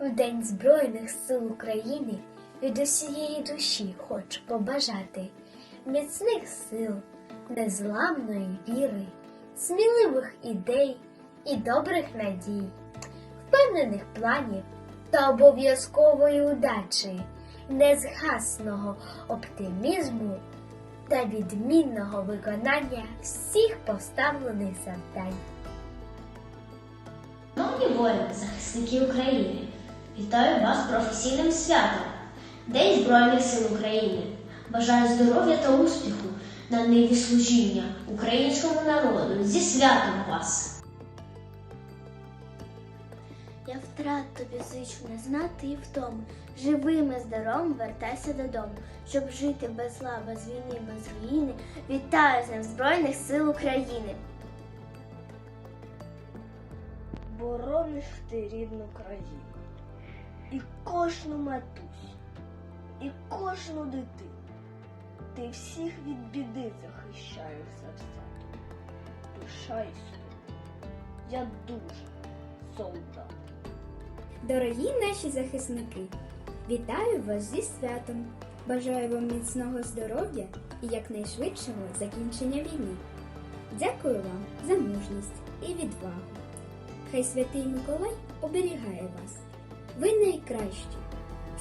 В День Збройних сил України від усієї душі хочу побажати міцних сил, незламної віри, сміливих ідей і добрих надій, впевнених планів та обов'язкової удачі, незгасного оптимізму та відмінного виконання всіх поставлених завдань. Воїни, захисники України, вітаю вас професійним святом День Збройних сил України. Бажаю здоров'я та успіху на ниві служіння українському народу. Зі святом вас! Я втрат тобі зичу не знати і втому. Живим і здоровим вертайся додому, щоб жити без зла, без війни, без руїни. Вітаю з Днем Збройних сил України! Борониш ти рідну країну, і кожну матусь, і кожну дитину. Ти всіх від біди захищаєш завзято. Пишаюсь тобі, я дуже солдат. Дорогі наші захисники, вітаю вас зі святом! Бажаю вам міцного здоров'я і якнайшвидшого закінчення війни. Дякую вам за мужність і відвагу. Хай святий Миколай оберігає вас. Ви найкращі.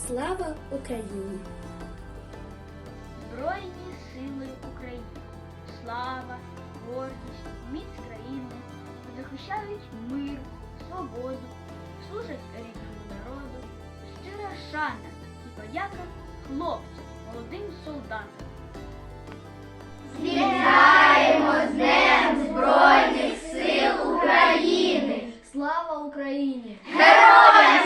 Слава Україні! Збройні сили України, слава, гордість, міць країни захищають мир, свободу, служать рідному народу, щира шана і подяка хлопцям, молодим солдатам. Вітаємо земля Збройних сил України. Слава Україні! Героям